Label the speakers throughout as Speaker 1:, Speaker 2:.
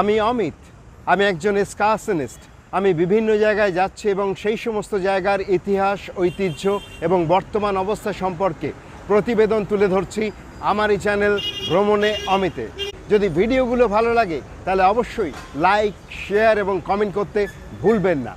Speaker 1: আমি অমিত, আমি একজন স্কাসনিস্ট আমি বিভিন্ন জায়গায় যাচ্ছি এবং সেই সমস্ত জায়গার ইতিহাস, ঐতিহ্য এবং বর্তমান অবস্থা সম্পর্কে প্রতিবেদন তুলে ধরছি আমার এই চ্যানেল ভ্রমণে অমিতে। যদি ভিডিওগুলো ভালো লাগে, তাহলে অবশ্যই লাইক, শেয়ার এবং কমেন্ট করতে ভুলবেন না।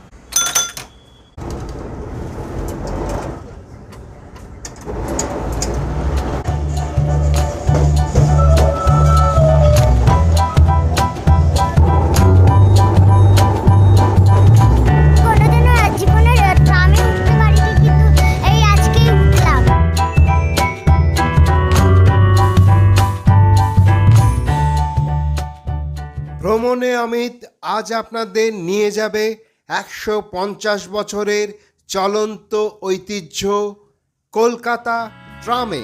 Speaker 1: আজ আপনাদের নিয়ে যাবে একশো পঞ্চাশ বছরের চলন্ত ঐতিহ্য কলকাতা ট্রামে।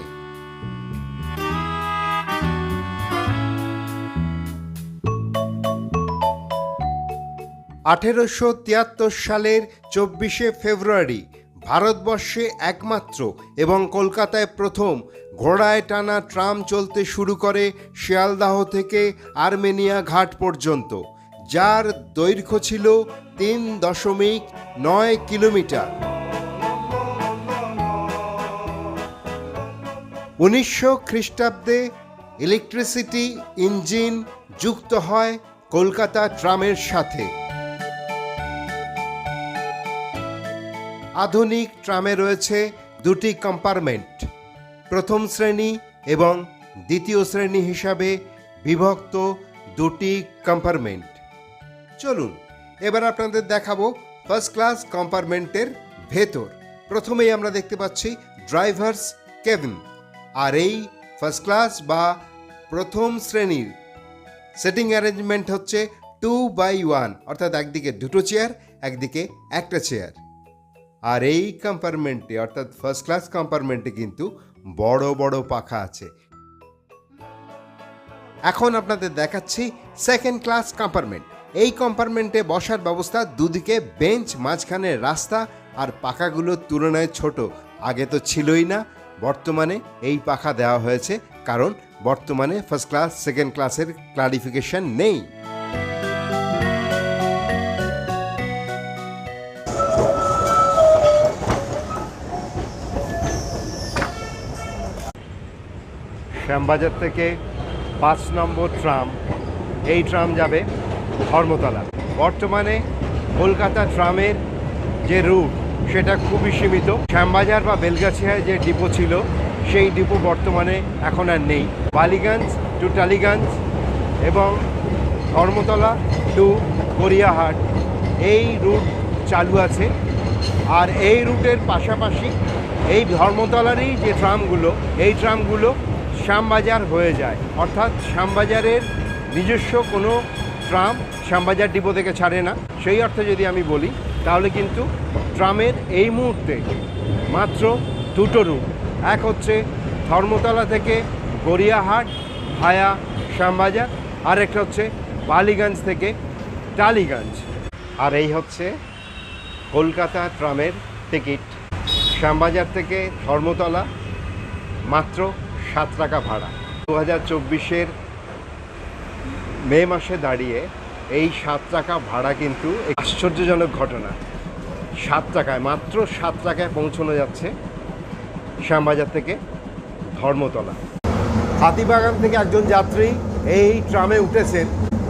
Speaker 1: আঠেরোশো তিয়াত্তর সালের চব্বিশে ফেব্রুয়ারি ভারতবর্ষে একমাত্র এবং কলকাতায় প্রথম ঘোড়ায় টানা ট্রাম চলতে শুরু করে শিয়ালদাহ থেকে আর্মেনিয়া ঘাট পর্যন্ত। যার দৈর্ঘ্য ছিল তিন দশমিক নয় কিলোমিটার। উনিশশো খ্রিস্টাব্দে ইলেকট্রিসিটি ইঞ্জিন যুক্ত হয় কলকাতা ট্রামের সাথে। আধুনিক ট্রামে রয়েছে দুটি কম্পার্টমেন্ট, প্রথম শ্রেণি এবং দ্বিতীয় শ্রেণি হিসাবে বিভক্ত দুটি কম্পার্টমেন্ট। চলুন, এবার আপনাদের দেখাবো ফার্স্ট ক্লাস কম্পার্টমেন্টের ভেতর। প্রথমেই আমরা দেখতে পাচ্ছি ড্রাইভার্স কেবিন আর এই ফার্স্ট ক্লাস বা প্রথম শ্রেণির সেটিং অ্যারেঞ্জমেন্ট হচ্ছে টু বাই ওয়ান অর্থাৎ একদিকে দুটো চেয়ার একদিকে একটা চেয়ার আর এই কম্পার্টমেন্টে অর্থাৎ ফার্স্ট ক্লাস কম্পার্টমেন্টে কিন্তু বড় বড় পাখা আছে। এখন আপনাদের দেখাচ্ছি সেকেন্ড ক্লাস কম্পার্টমেন্ট এই কম্পার্টমেন্টে বসার ব্যবস্থা দুদিকে বেঞ্চ মাঝখানে রাস্তা আর পাখাগুলোর তুলনায় ছোট। আগে তো ছিলই না, বর্তমানে এই পাখা দেওয়া হয়েছে কারণ বর্তমানে ফার্স্ট ক্লাস সেকেন্ড ক্লাসের ক্লারিফিকেশন নেই। শ্যামবাজার থেকে পাঁচ নম্বর ট্রাম এই ট্রাম যাবে ধর্মতলা। বর্তমানে কলকাতা ট্রামের যে রুট, সেটা খুবই সীমিত। শ্যামবাজার বা বেলগাছিয়ায় যে ডিপো ছিল, সেই ডিপো বর্তমানে এখন আর নেই। বালিগঞ্জ টু টালিগঞ্জ এবং ধর্মতলা টু গড়িয়াহাট, এই রুট চালু আছে। আর এই রুটের পাশাপাশি এই ধর্মতলারই যে ট্রামগুলো, এই ট্রামগুলো শ্যামবাজার হয়ে যায়। অর্থাৎ শ্যামবাজারের নিজস্ব কোনো ট্রাম শ্যামবাজার ডিপো থেকে ছাড়ে না। সেই অর্থে যদি আমি বলি, তাহলে কিন্তু ট্রামের এই মুহূর্তে মাত্র দুটো রুট। এক হচ্ছে ধর্মতলা থেকে গড়িয়াহাট ভায়া শ্যামবাজার আর একটা হচ্ছে বালিগঞ্জ থেকে টালিগঞ্জ। আর এই হচ্ছে কলকাতা ট্রামের টিকিট। শ্যামবাজার থেকে ধর্মতলা মাত্র সাত টাকা ভাড়া। দু হাজার চব্বিশের মে মাসে দাঁড়িয়ে এই সাত টাকা ভাড়া কিন্তু আশ্চর্যজনক ঘটনা। সাত টাকায় মাত্র সাত টাকায় পৌঁছানো যাচ্ছে শ্যামবাজার থেকে ধর্মতলা। হাতিবাগান থেকে একজন যাত্রী এই ট্রামে উঠেছেন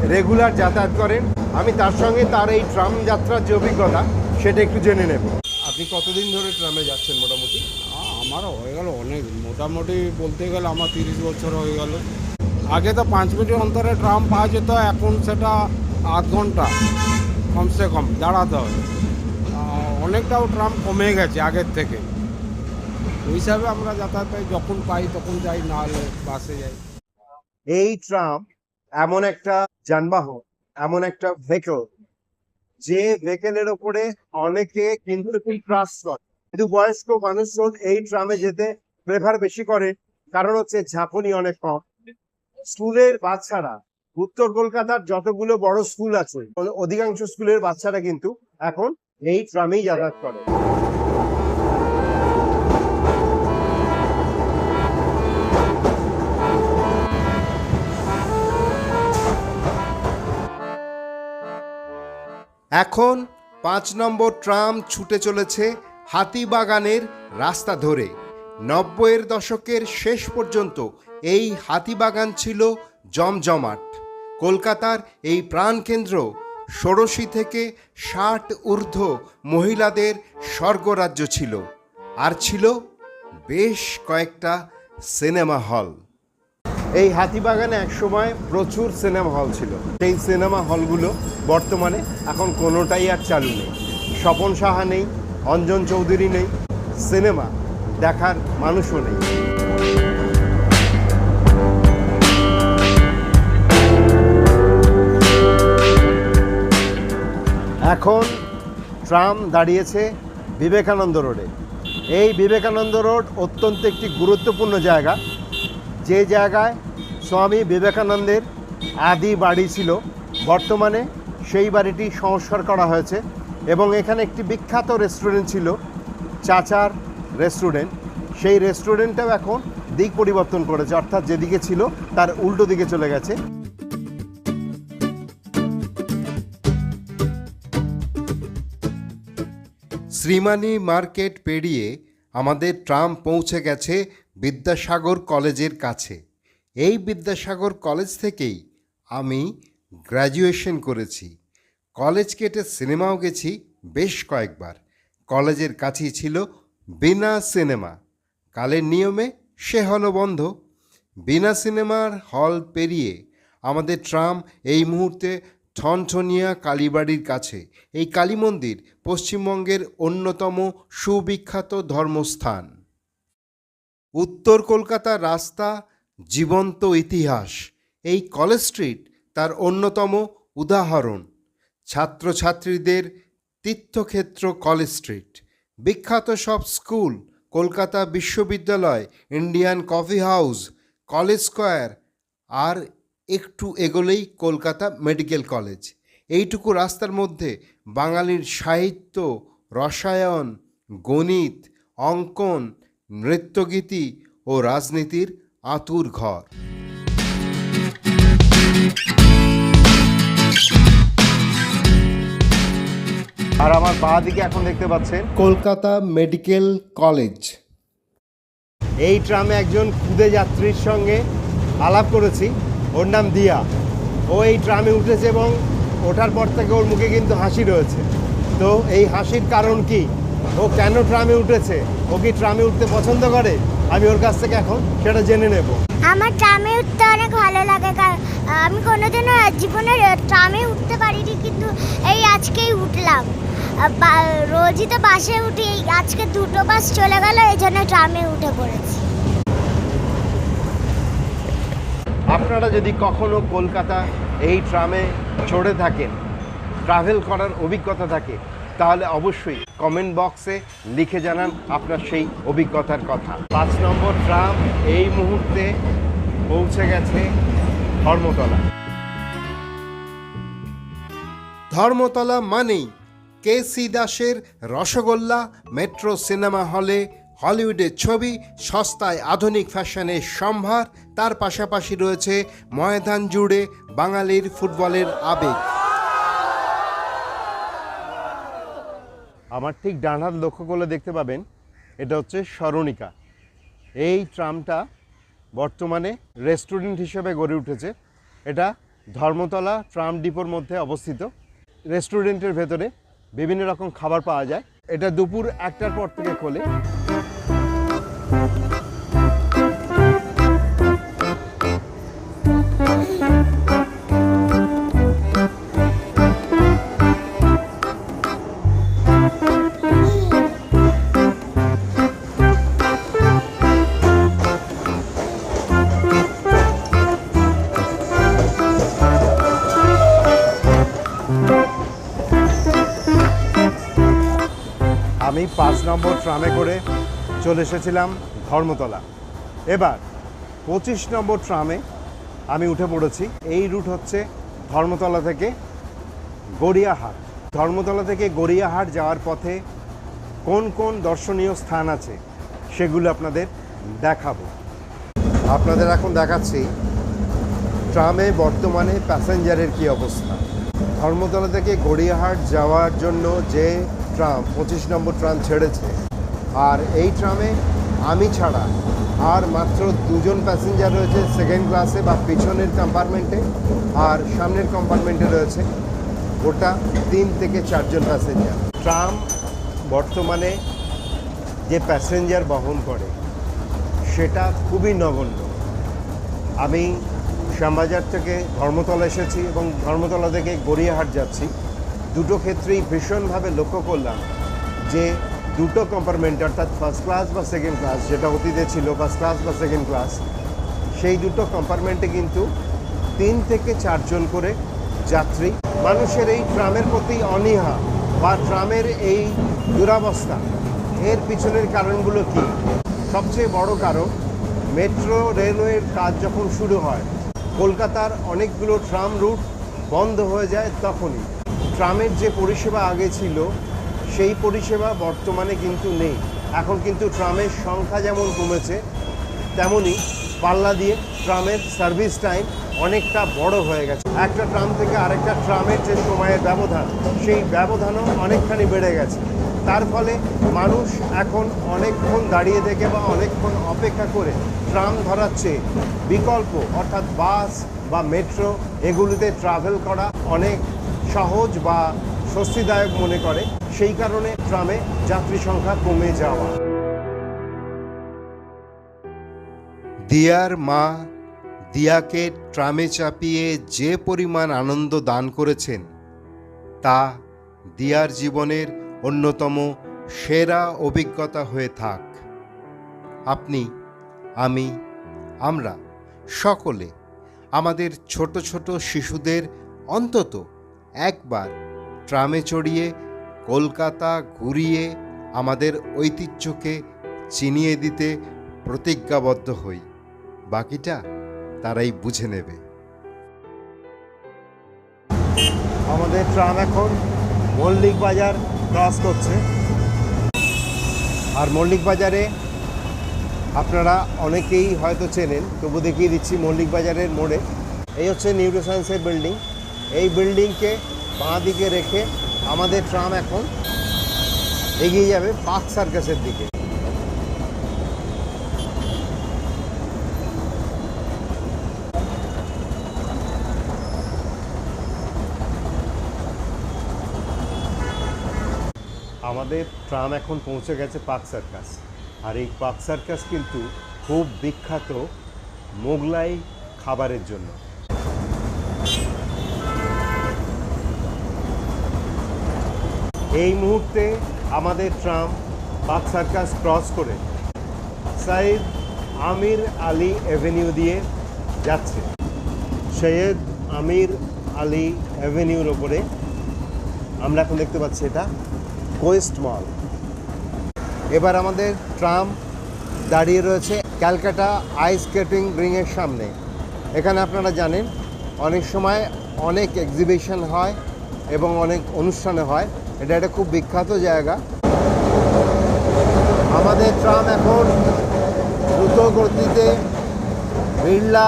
Speaker 1: রেগুলার যাতায়াত করেন। আমি তার সঙ্গে তার এই ট্রাম যাত্রার যে অভিজ্ঞতা, সেটা একটু জেনে নেব। আপনি কতদিন ধরে ট্রামে যাচ্ছেন মোটামুটি?
Speaker 2: আ- আমারও হয়ে গেল অনেক, মোটামুটি বলতে গেলে আমার তিরিশ বছর হয়ে গেল। আগে তো পাঁচ মিনিট অন্তরে ট্রাম পাওয়া যেত এখন সেটা আধ ঘণ্টা কমসে কম দাঁড়াতে আ, অনেকটাও ট্রাম কমে গেছে আগের থেকে। ওই হিসাবে আমরা যাতায়াত যখন পাই তখন যাই না হলে বাসে যাই।
Speaker 1: এই ট্রাম এমন একটা যানবাহন এমন একটা ভেহিকল যে ভেহিকেলের ওপরে অনেকে কিন্তু ট্রাস্ট করে। কিন্তু বয়স্ক মানুষজন এই ট্রামে যেতে প্রেফার বেশি করে কারণ হচ্ছে ঝাঁকুনি অনেক কম। স্কুলের বাচ্চারা, উত্তর কলকাতার যতগুলো বড় স্কুল আছে, অধিকাংশ স্কুলের বাচ্চারা কিন্তু এখন এই ট্রামেই যাতায়াত করে। এখন পাঁচ নম্বর ট্রাম ছুটে চলেছে হাতিবাগানের রাস্তা ধরে। নব্বইয়ের দশকের শেষ পর্যন্ত এই হাতিবাগান ছিল জমজমাট। কলকাতার এই প্রাণকেন্দ্র ষোড়শী থেকে ষাট ঊর্ধ্ব মহিলাদের স্বর্গরাজ্য ছিল, আর ছিল বেশ কয়েকটা সিনেমা হল। এই হাতিবাগানে একসময় প্রচুর সিনেমা হল ছিল। সেই সিনেমা হলগুলো বর্তমানে এখন কোনোটাই আর চালু নেই। স্বপন সাহা নেই, অঞ্জন চৌধুরী নেই, সিনেমা দেখার মানুষও নেই। এখন ট্রাম দাঁড়িয়েছে বিবেকানন্দ রোডে। এই বিবেকানন্দ রোড অত্যন্ত একটি গুরুত্বপূর্ণ জায়গা। যে জায়গায় স্বামী বিবেকানন্দের আদি বাড়ি ছিল, বর্তমানে সেই বাড়িটি সংস্কার করা হয়েছে এবং এখানে একটি বিখ্যাত রেস্টুরেন্ট ছিল, চাচার রেস্টুরেন্ট। সেই রেস্টুরেন্টটাও এখন দিক পরিবর্তন করেছে, অর্থাৎ যেদিকে ছিল তার উল্টো দিকে চলে গেছে। শ্রীমানি মার্কেট পেরিয়ে আমাদের ট্রাম পৌঁছে গেছে বিদ্যাসাগর কলেজের কাছে। এই বিদ্যাসাগর কলেজ থেকেই আমি গ্র্যাজুয়েশন করেছি। কলেজ কেটে সিনেমাও গেছি বেশ কয়েকবার। কলেজের কাছেই ছিল বিনা সিনেমা। কালের নিয়মে সে হলো বন্ধ। বিনা সিনেমার হল পেরিয়ে আমাদের ট্রাম এই মুহূর্তে ঠনঠনিয়া কালীবাড়ির কাছে। এই কালী মন্দির পশ্চিমবঙ্গের অন্যতম সুবিখ্যাত ধর্মস্থান। উত্তর কলকাতার রাস্তা জীবন্ত ইতিহাস। এই কলেজ স্ট্রিট তার অন্যতম উদাহরণ। ছাত্রছাত্রীদের তীর্থক্ষেত্র কলেজ স্ট্রিট। বিখ্যাত সব স্কুল কলকাতা বিশ্ববিদ্যালয়, Indian coffee house, college square, আর একটু এগোলেই কলকাতা মেডিকেল কলেজ। এইটুকু রাস্তার মধ্যে বাঙালির সাহিত্য রসায়ন গণিত অঙ্কন নৃত্যগীতি ও রাজনীতির আতুর ঘর। আর আমার বাঁ দিকে এখন দেখতে পাচ্ছেন কলকাতা মেডিকেল কলেজ। এই ট্রামে একজন খুদে যাত্রীর সঙ্গে আলাপ করেছি। ওর নাম দিয়া। ও এই ট্রামে উঠেছে এবং ওঠার পর থেকে ওর মুখে কিন্তু হাসি রয়েছে। তো এই হাসির কারণ কি? ও কেন ট্রামে উঠেছে? ও কি ট্রামে উঠতে পছন্দ করে? আমি ওর কাছ থেকে এখন সেটা জেনে নেব।
Speaker 3: আমার ট্রামে উঠতে অনেক ভালো লাগে আমি কোনোদিনও জীবনে ট্রামে উঠতে পারিনি, কিন্তু এই আজকেই উঠলাম। রোজই তো বাসে উঠি আজকে দুটো বাস চলে গেল, এই জন্য ট্রামে উঠে পড়েছি।
Speaker 1: আপনারা যদি কখনো কলকাতা এই ট্রামে চড়ে থাকেন ট্রাভেল করার অভিজ্ঞতা থাকে, তাহলে অবশ্যই কমেন্ট বক্সে লিখে জানান আপনার সেই অভিজ্ঞতার কথা। পাঁচ নম্বর ট্রাম এই মুহূর্তে পৌঁছে গেছে ধর্মতলা। ধর্মতলা মানেই কে সি দাসের রসগোল্লা মেট্রো সিনেমা হলে হলিউডের ছবি, সস্তায় আধুনিক ফ্যাশনের সম্ভার, তার পাশাপাশি রয়েছে ময়দান জুড়ে বাঙালির ফুটবলের আবেগ। আমার ঠিক ডান হাত লক্ষ্য করলে দেখতে পাবেন, এটা হচ্ছে স্মরণিকা। এই ট্রামটা বর্তমানে রেস্টুরেন্ট হিসেবে গড়ে উঠেছে। এটা ধর্মতলা ট্রাম ডিপোর মধ্যে অবস্থিত। রেস্টুরেন্টের ভেতরে বিভিন্ন রকম খাবার পাওয়া যায়। এটা দুপুর একটার পর থেকে খোলে। আমি পাঁচ নম্বর ট্রামে করে চলে এসেছিলাম ধর্মতলা। এবার পঁচিশ নম্বর ট্রামে আমি উঠে পড়েছি। এই রুট হচ্ছে ধর্মতলা থেকে গড়িয়াহাট। ধর্মতলা থেকে গড়িয়াহাট যাওয়ার পথে কোন কোন দর্শনীয় স্থান আছে সেগুলো আপনাদের দেখাবো। আপনাদের এখন দেখাচ্ছি ট্রামে বর্তমানে প্যাসেঞ্জারের কি অবস্থা। ধর্মতলা থেকে গড়িয়াহাট যাওয়ার জন্য যে ট্রাম, পঁচিশ নম্বর ট্রাম ছেড়েছে আর এই ট্রামে আমি ছাড়া আর মাত্র দুজন প্যাসেঞ্জার রয়েছে সেকেন্ড ক্লাসে বা পিছনের কম্পার্টমেন্টে আর সামনের কম্পার্টমেন্টে রয়েছে ওটা তিন থেকে চারজন প্যাসেঞ্জার ট্রাম বর্তমানে যে প্যাসেঞ্জার বহন করে, সেটা খুবই নগণ্য। আমি শ্যামবাজার থেকে ধর্মতলা এসেছি এবং ধর্মতলা থেকে গড়িয়াহাট যাচ্ছি। দুটো ক্ষেত্রেই ভীষণভাবে লক্ষ্য করলাম যে দুটো কম্পার্টমেন্ট অর্থাৎ ফার্স্ট ক্লাস বা সেকেন্ড ক্লাস যেটা অতীতে ছিল ফার্স্ট ক্লাস বা সেকেন্ড ক্লাস সেই দুটো কম্পার্টমেন্টে কিন্তু তিন থেকে চারজন করে যাত্রী। মানুষের এই ট্রামের প্রতি অনীহা বা ট্রামের এই দুরাবস্থা, এর পিছনের কারণগুলো কি? সবচেয়ে বড় কারণ, মেট্রো রেলওয়ের কাজ যখন শুরু হয়, কলকাতার অনেকগুলো ট্রাম রুট বন্ধ হয়ে যায় তখনই। ট্রামের যে পরিষেবা আগে ছিল সেই পরিষেবা বর্তমানে কিন্তু নেই। এখন কিন্তু ট্রামের সংখ্যা যেমন কমেছে, তেমনি পাল্লা দিয়ে ট্রামের সার্ভিস টাইম অনেকটা বড় হয়ে গেছে। একটা ট্রাম থেকে আরেকটা ট্রামের যে সময়ের ব্যবধান, সেই ব্যবধানও অনেকখানি বেড়ে গেছে। তার ফলে মানুষ এখন অনেকক্ষণ দাঁড়িয়ে থেকে বা অনেকক্ষণ অপেক্ষা করে ট্রাম ধরাচ্ছে। বিকল্প, অর্থাৎ বাস বা মেট্রো, এগুলিতে ট্রাভেল করা অনেক সহজ বা স্বস্তিদায়ক মনে করে, সেই কারণে ট্রামে যাত্রী সংখ্যা কমে যাওয়া। দিয়ার মা দিয়াকে ট্রামে চাপিয়ে যে পরিমাণ আনন্দ দান করেছেন, তা দিয়ার জীবনের অন্যতম সেরা অভিজ্ঞতা হয়ে থাক। আপনি, আমি, আমরা সকলে আমাদের ছোট ছোট শিশুদের অন্তত একবার ট্রামে চড়িয়ে, কলকাতা ঘুরিয়ে আমাদের ঐতিহ্যকে চিনিয়ে দিতে প্রতিজ্ঞাবদ্ধ হই। বাকিটা তারাই বুঝে নেবে। আমাদের ট্রাম এখন মল্লিক বাজার ক্রস করছে। আর মল্লিক বাজারে আপনারা অনেকেই হয়তো চেনেন, তবু দেখিয়ে দিচ্ছি মল্লিক বাজারের মোড়ে। এই হচ্ছে নিউরোসায়েন্সের বিল্ডিং। এই বিল্ডিংকে বাঁ দিকে রেখে আমাদের ট্রাম এখন এগিয়ে যাবে পার্ক সার্কাসের দিকে। আমাদের ট্রাম এখন পৌঁছে গেছে পার্ক সার্কাস। আর এই পার্ক সার্কাস কিন্তু খুব বিখ্যাত মোগলাই খাবারের জন্য। এই মুহূর্তে আমাদের ট্রাম পার্ক সার্কাস ক্রস করে সাইদ আমির আলী অ্যাভিনিউ দিয়ে যাচ্ছে। সৈয়দ আমির আলী অ্যাভিনিউর ওপরে আমরা এখন দেখতে পাচ্ছি এটা কোয়েস্ট মল। এবার আমাদের ট্রাম দাঁড়িয়ে রয়েছে ক্যালকাটা আইস স্কেটিং রিংয়ের সামনে। এখানে আপনারা জানেন, অনেক সময় অনেক এক্সিবিশন হয় এবং অনেক অনুষ্ঠানে হয়। এটা একটা খুব বিখ্যাত জায়গা। আমাদের ট্রাম এখন দ্রুত গতিতে বিড়লা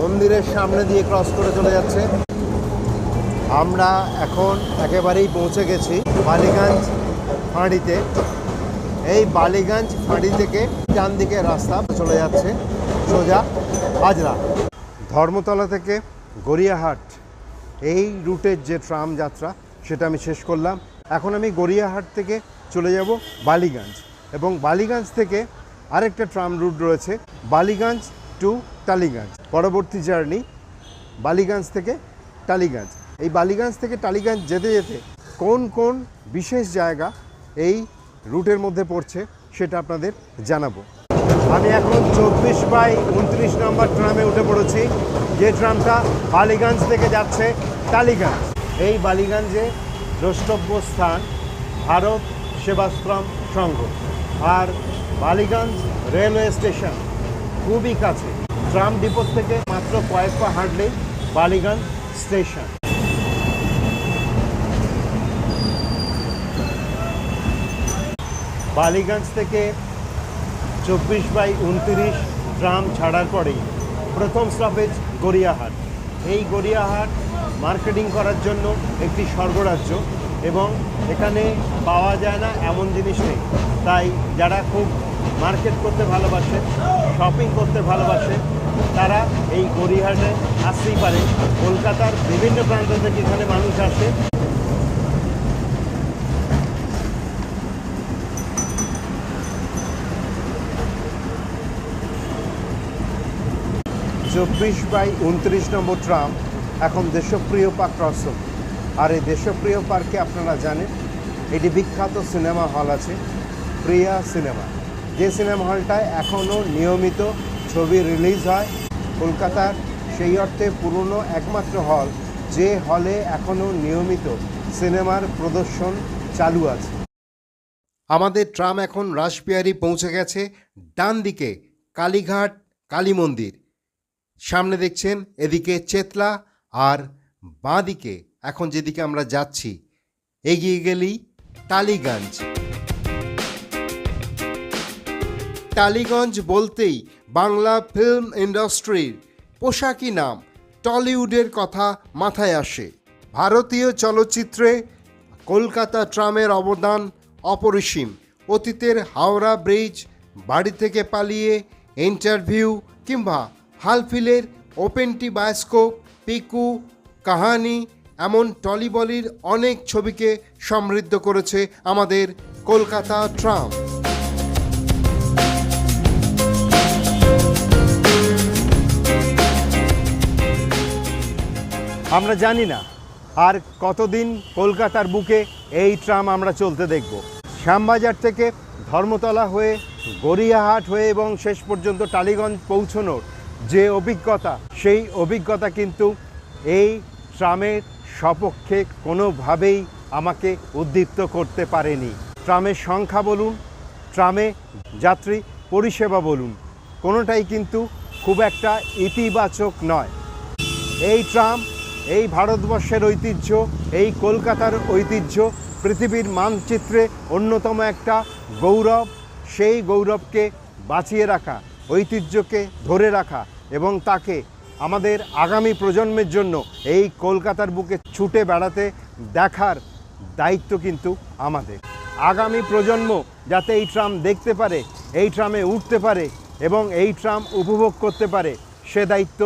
Speaker 1: মন্দিরের সামনে দিয়ে ক্রস করে চলে যাচ্ছে। আমরা এখন একেবারেই পৌঁছে গেছি বালিগঞ্জ ফাঁড়িতে। এই বালিগঞ্জ ফাঁড়ি থেকে ডান দিকে রাস্তা চলে যাচ্ছে সোজা হাজরা ধর্মতলা থেকে গড়িয়াহাট, এই রুটের যে ট্রাম যাত্রা সেটা আমি শেষ করলাম। এখন আমি গড়িয়াহাট থেকে চলে যাব বালিগঞ্জ এবং বালিগঞ্জ থেকে আরেকটা ট্রাম রুট রয়েছে বালিগঞ্জ টু টালিগঞ্জ। পরবর্তী জার্নি বালিগঞ্জ থেকে টালিগঞ্জ। এই বালিগঞ্জ থেকে টালিগঞ্জ যেতে যেতে কোন কোন বিশেষ জায়গা এই রুটের মধ্যে পড়ছে সেটা আপনাদের জানাব। আমি এখন চব্বিশ বাই উনত্রিশ নম্বর ট্রামে উঠে পড়েছি। যে ট্রামটা বালিগঞ্জ থেকে যাচ্ছে টালিগঞ্জ। এই বালিগঞ্জে দ্রষ্টব্য স্থান ভারত সেবাশ্রম সংঘ। আর বালিগঞ্জ রেলওয়ে স্টেশন খুবই কাছে। ট্রাম ডিপোর থেকে মাত্র কয়েক পা হাঁটলেই বালিগঞ্জ স্টেশন। বালিগঞ্জ থেকে চব্বিশ বাই উনত্রিশ ট্রাম ছাড়ার পরেই প্রথম স্টপেজ গড়িয়াহাট। এই গড়িয়াহাট মার্কেটিং করার জন্য একটি স্বর্গরাজ্য এবং এখানে পাওয়া যায় না এমন জিনিস নেই। তাই যারা খুব মার্কেট করতে ভালোবাসে, শপিং করতে ভালোবাসে, তারা এই গড়িয়াহাটে আসতেই পারে। কলকাতার বিভিন্ন প্রান্ত থেকে এখানে মানুষ আসে। চব্বিশ বাই উনত্রিশ নম্বর ট্রাম এখন দেশপ্রিয় পার্ক ক্রসন আর এই দেশপ্রিয় পার্কে আপনারা জানেন, এটি বিখ্যাত সিনেমা হল আছে, প্রিয়া সিনেমা। যে সিনেমা হলটায় এখনও নিয়মিত ছবি রিলিজ হয় কলকাতার, সেই অর্থে পুরনো একমাত্র হল, যে হলে এখনও নিয়মিত সিনেমার প্রদর্শন চালু আছে। আমাদের ট্রাম এখন রাসবিহারি পৌঁছে গেছে ডান দিকে কালীঘাট কালী মন্দির সামনে দেখছেন এদিকে চেতলা আর বাঁ দিকে এখন যেদিকে আমরা যাচ্ছি, এগিয়ে গেলেই টালিগঞ্জ। টালিগঞ্জ বলতেই বাংলা ফিল্ম ইন্ডাস্ট্রির পোশাকি নাম, টলিউডের কথা মাথায় আসে। ভারতীয় চলচ্চিত্রে কলকাতা ট্রামের অবদান অপরিসীম। অতীতের হাওড়া ব্রিজ, বাড়ি থেকে পালিয়ে ইন্টারভিউ কিংবা হালফিলের ওপেনটি বায়োস্কোপ পিকু, কাহানি, এমন টলিবলির অনেক ছবিকে সমৃদ্ধ করেছে আমাদের কলকাতা ট্রাম। আমরা জানি না আর কতদিন কলকাতার বুকে এই ট্রাম আমরা চলতে দেখব। শ্যামবাজার থেকে ধর্মতলা হয়ে গড়িয়াহাট হয়ে এবং শেষ পর্যন্ত টালিগঞ্জ পৌঁছনোর যে অভিজ্ঞতা, সেই অভিজ্ঞতা কিন্তু এই ট্রামের সপক্ষে কোনোভাবেই আমাকে উদ্দীপ্ত করতে পারেনি। ট্রামের সংখ্যা বলুন, ট্রামে যাত্রী পরিষেবা বলুন, কোনোটাই কিন্তু খুব একটা ইতিবাচক নয়। এই ট্রাম, এই ভারতবর্ষের ঐতিহ্য, এই কলকাতার ঐতিহ্য, পৃথিবীর মানচিত্রে অন্যতম একটা গৌরব, সেই গৌরবকে বাঁচিয়ে রাখা, ঐতিহ্যকে ধরে রাখা এবং তাকে আমাদের আগামী প্রজন্মের জন্য এই কলকাতার বুকে ছুটে বেড়াতে দেখার দায়িত্ব কিন্তু আমাদের। আগামী প্রজন্ম যাতে এই ট্রাম দেখতে পারে, এই ট্রামে উঠতে পারে এবং এই ট্রাম উপভোগ করতে পারে, সে দায়িত্ব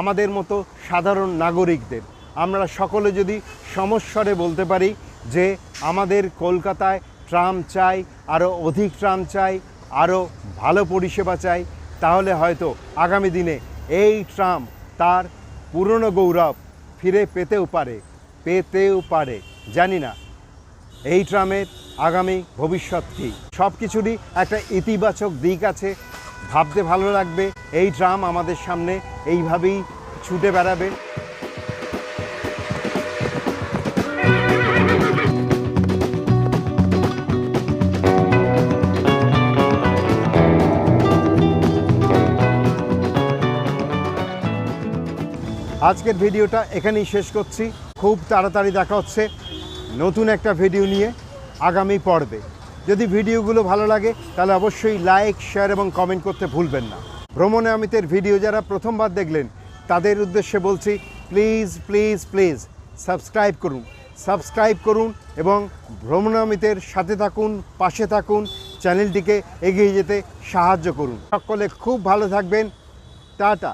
Speaker 1: আমাদের মতো সাধারণ নাগরিকদের। আমরা সকলে যদি সমস্বরে বলতে পারি যে আমাদের কলকাতায় ট্রাম চাই, আরও অধিক ট্রাম চাই, আরও ভালো পরিষেবা চাই, তাহলে হয়তো আগামী দিনে এই ট্রাম্প তার পুরনো গৌরব ফিরে পেতেও পারে পেতেও পারে, জানি না। এই ট্রামের আগামী ভবিষ্যৎ কী? সব কিছুরই একটা ইতিবাচক দিক আছে। ভাবতে ভালো লাগবে, এই ট্রাম আমাদের সামনে এইভাবেই ছুটে বেড়াবে। আজকের ভিডিওটা এখানেই শেষ করছি। খুব তাড়াতাড়ি দেখা হচ্ছে নতুন একটা ভিডিও নিয়ে আগামী পর্বে। যদি ভিডিওগুলো ভালো লাগে, তাহলে অবশ্যই লাইক, শেয়ার এবং কমেন্ট করতে ভুলবেন না। ভ্রমণে অমিতের ভিডিও যারা প্রথমবার দেখলেন, তাদের উদ্দেশ্যে বলছি প্লিজ প্লিজ প্লিজ সাবস্ক্রাইব করুন। সাবস্ক্রাইব করুন এবং ভ্রমণামিতের সাথে থাকুন, পাশে থাকুন, চ্যানেলটিকে এগিয়ে যেতে সাহায্য করুন। সকলে খুব ভালো থাকবেন। টাটা।